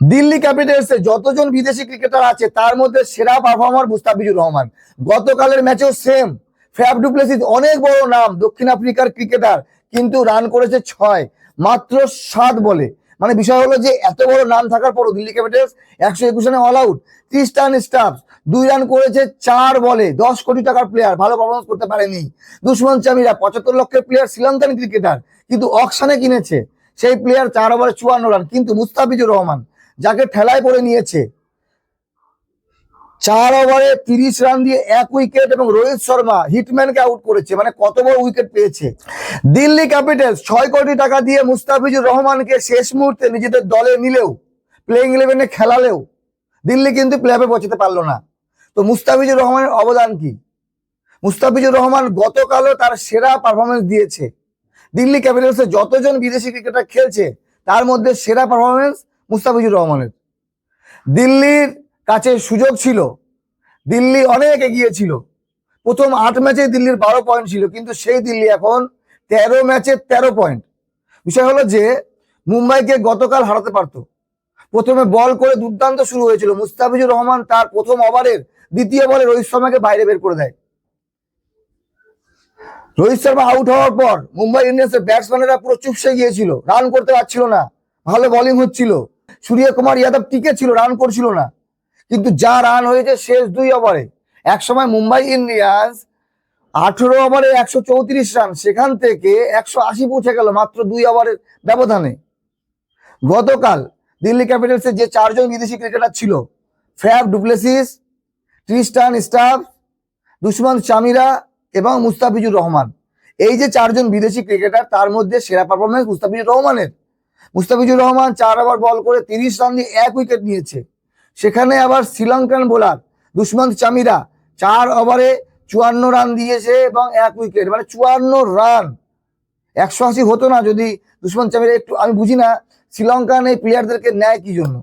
দিল্লি ক্যাপিটালসে যতজন বিদেশি ক্রিকেটার আছে, তার মধ্যে সেরা পারফর্মার মুস্তাফিজুর রহমান। গতকালের ম্যাচেও সেম ফ্যাব ডুপ্লেসিস অনেক বড় নাম, দক্ষিণ আফ্রিকার ক্রিকেটার কিন্তু রান করেছে ছয়, মাত্র সাত বলে। মানে বিষয় হলো যে, এত বড় নাম থাকার পরও দিল্লি ক্যাপিটালস একশো একুশ রানে অল আউট ত্রিশ রান স্টাফ দুই রান করেছে চার বলে। দশ কোটি টাকার প্লেয়ার ভালো পারফরমেন্স করতে পারেনি। দুশ্মন চামিরা, পঁচাত্তর লক্ষের প্লেয়ার শ্রীলঙ্কান ক্রিকেটার কিন্তু অকশানে কিনেছে। সেই প্লেয়ার চার ওভারে চুয়ান্ন রান কিন্তু মুস্তাফিজুর রহমান যাকে ঠেলায় পড়ে নিয়েছে। চার ওভারে তিরিশ রান দিয়ে এক উইকেট এবং রোহিত শর্মা হিটম্যানকে আউট করেছে মানে কত বড় উইকেট পেয়েছে। দিল্লি ক্যাপিটালস ছয় কোটি টাকা দিয়ে মুস্তাফিজুর রহমানকে শেষ মুহূর্তে নিজেদের দলে নিলেও প্লেইং ইলেভেনে খেলালেও, দিল্লি কিন্তু প্লে অফে পৌঁছাতে পারল না। তো মুস্তাফিজুর রহমানের অবদান কি? মুস্তাফিজুর রহমান গতকালও তার সেরা পারফরমেন্স দিয়েছে। দিল্লি ক্যাপিটালসে যতজন বিদেশি ক্রিকেটার খেলছে, তার মধ্যে সেরা পারফরমেন্স মুস্তাফিজুর রহমানের। দিল্লির কাছে সুযোগ ছিল। দিল্লি অনেক এগিয়ে ছিল। প্রথম আট ম্যাচে দিল্লির বারো পয়েন্ট ছিল, কিন্তু সেই দিল্লি এখন তেরো ম্যাচে তেরো পয়েন্ট বিষয় হলো যে, মুম্বাইকে গতকাল হারাতে পারত। প্রথমে বল করে দুর্দান্ত শুরু হয়েছিল। মুস্তাফিজুর রহমান তার প্রথম ওভারের দ্বিতীয় বলে রোহিত শর্মাকে বাইরে বের করে দেয়। রোহিত শর্মা আউট হওয়ার পর মুম্বাই ইন্ডিয়ান্সের ব্যাটসম্যানেরা পুরো চুপসে গিয়েছিল। রান করতে পারছিল না। ভালো বোলিং হচ্ছিল। সূর্য কুমার যাদব টিকে ছিল রান করছিল না। কিন্তু যা রান হয়েছে শেষ দুই ওভারে এক সময় মুম্বাই ইন্ডিয়ান্স আঠেরো ওভারে একশো চৌত্রিশ রান সেখান থেকে একশো আশি পৌঁছে গেল মাত্র দুই ওভারের ব্যবধানে। গতকাল দিল্লি ক্যাপিটালসের যে চারজন বিদেশি ক্রিকেটার ছিল, ফ্যাব ডুপ্লেসিস, ট্রিস্টান স্টাফ, দুশ্মন চামিরা এবং মুস্তাফিজুর রহমান। এই যে চারজন বিদেশি ক্রিকেটার তার মধ্যে সেরা পারফরমেন্স মুস্তাফিজুর রহমানের। মুস্তাফিজুর রহমান চার ওভার বল করে তিরিশ রান দিয়ে এক উইকেট নিয়েছে। সেখানে আবার শ্রীলঙ্কান বোলার দুষ্মন্ত চামিরা চার ওভারে চুয়ান্ন রান দিয়েছে এবং এক উইকেট মানে চুয়ান্ন রান। একশো আশি হতো না যদি দুষ্মন্ত চামিরা একটু, আমি বুঝি না শ্রীলঙ্কান এই প্লেয়ারদেরকে নেয় কি জন্য।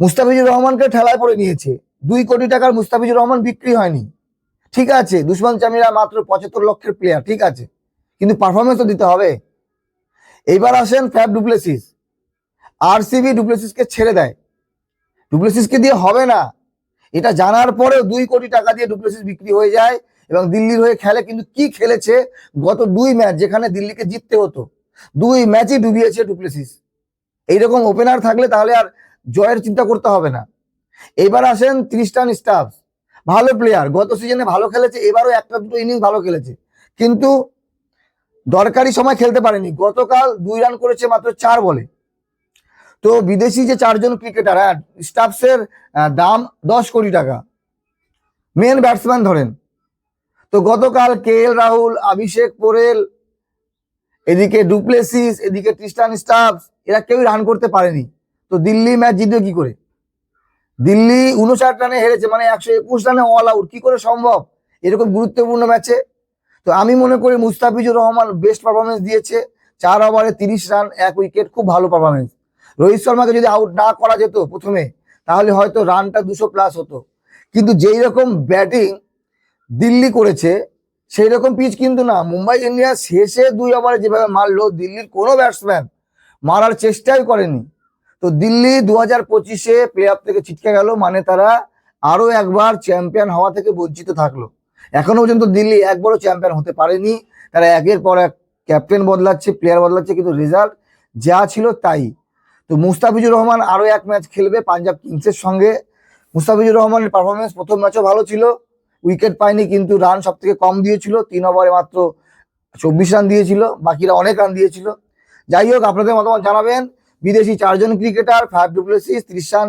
মুস্তাফিজুর রহমানকে ঠেলায় পড়ে নিয়েছে। দুই কোটি টাকার মুস্তাফিজুর রহমান বিক্রি হয়নি। ঠিক আছে দুষ্মন চামিরা মাত্র পঁচাত্তর লক্ষের প্লেয়ার ঠিক আছে। কিন্তু পারফরমেন্স তো দিতে হবে। এইবার আসেন ফ্যাব ডুপ্লেসিস আরসিবি ডুপ্লেসিসকে ছেড়ে দেয়। ডুপ্লেসিসকে দিয়ে হবে না। এটা জানার পরেও দুই কোটি টাকা দিয়ে ডুপ্লেসিস বিক্রি হয়ে যায় এবং দিল্লির হয়ে খেলে। কিন্তু কি খেলেছে? গত দুই ম্যাচ যেখানে দিল্লিকে জিততে হতো, দুই ম্যাচই ডুবিয়েছে ডুপ্লেসিস এইরকম ওপেনার থাকলে তাহলে আর জয়ের চিন্তা করতে হবে না। এবার আসেন ত্রিস্টান স্টাফ ভালো প্লেয়ার গত সিজনে ভালো খেলেছে, এবারও একটা দুটো ইনিংস ভালো খেলেছে। কিন্তু দরকারি সময় খেলতে পারেনি। গতকাল দুই রান করেছে মাত্র চার বলে। তো বিদেশি যে চারজন ক্রিকেটার হ্যাঁ স্টাফসের দাম দশ কোটি টাকা। মেন ব্যাটসম্যান ধরেন। তো গতকাল কে এল রাহুল অভিষেক পোরেল এদিকে ডুপ্লেসিস এদিকে ক্রিস্টান স্টাফ এরা কেউই রান করতে পারেনি। তো দিল্লি ম্যাচ জিতবে কি করে? দিল্লি উনষাট রানে হেরেছে মানে একশো একুশ রানে অল আউট কি করে সম্ভব? এরকম গুরুত্বপূর্ণ ম্যাচে তো আমি মনে করি মুস্তাফিজুর রহমান বেস্ট পারফরমেন্স দিয়েছে। চার ওভারে তিরিশ রান এক উইকেট খুব ভালো পারফরমেন্স রোহিত শর্মাকে যদি আউট না করা যেত প্রথমে, তাহলে হয়তো রানটা দুশো প্লাস হতো। কিন্তু যেই রকম ব্যাটিং দিল্লি করেছে, সেই রকম পিচ কিন্তু না। মুম্বাই ইন্ডিয়ান্স শেষে দুই ওভারে যেভাবে মারলো, দিল্লির কোনো ব্যাটসম্যান মারার চেষ্টাই করেনি। তো দিল্লি দু হাজার পঁচিশে প্লে অফ থেকে ছিটকে গেল মানে তারা আরও একবার চ্যাম্পিয়ন হওয়া থেকে বঞ্চিত থাকল। এখনও পর্যন্ত দিল্লি একবারও চ্যাম্পিয়ন হতে পারেনি। তারা একের পর এক ক্যাপ্টেন বদলাচ্ছে প্লেয়ার বদলাচ্ছে, কিন্তু রেজাল্ট যা ছিল তাই। তো মুস্তাফিজুর রহমান আরও এক ম্যাচ খেলবে পাঞ্জাব কিংসের সঙ্গে। মুস্তাফিজুর রহমানের পারফরমেন্স প্রথম ম্যাচও ভালো ছিল উইকেট পায়নি, কিন্তু রান সব থেকে কম দিয়েছিল, তিন ওভারে মাত্র চব্বিশ রান দিয়েছিল, বাকিরা অনেক রান দিয়েছিল। যাই হোক, আপনাদের মতামত জানাবেন। বিদেশি চারজন ক্রিকেটার ফাইভ ডুপ্লেসিস ত্রিশ রান